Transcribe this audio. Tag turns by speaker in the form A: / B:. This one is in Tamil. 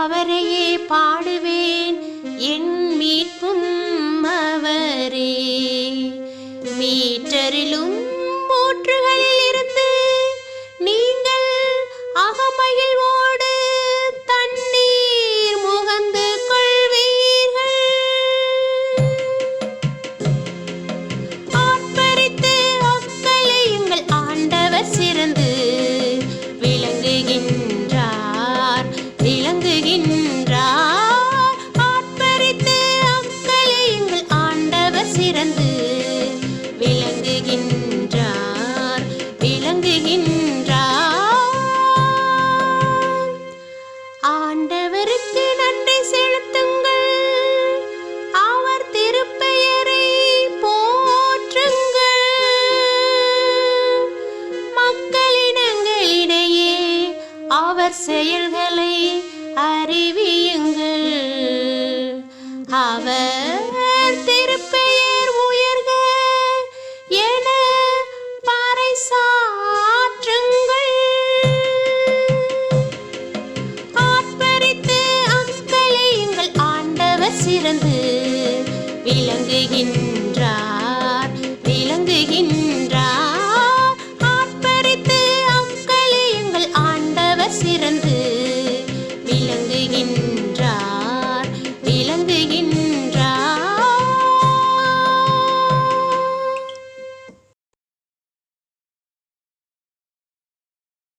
A: அவரையே பாடுவேன். என் மீட்பும் செயல்களை அறிவியுங்கள். அவர் திருப்பெயர் உயர்க என பாறை சாற்றுங்கள். ஆட்பரித்து அக்கலையுங்கள் ஆண்டவர் சிறந்து விளங்குகின்றார் விளங்குகின்ற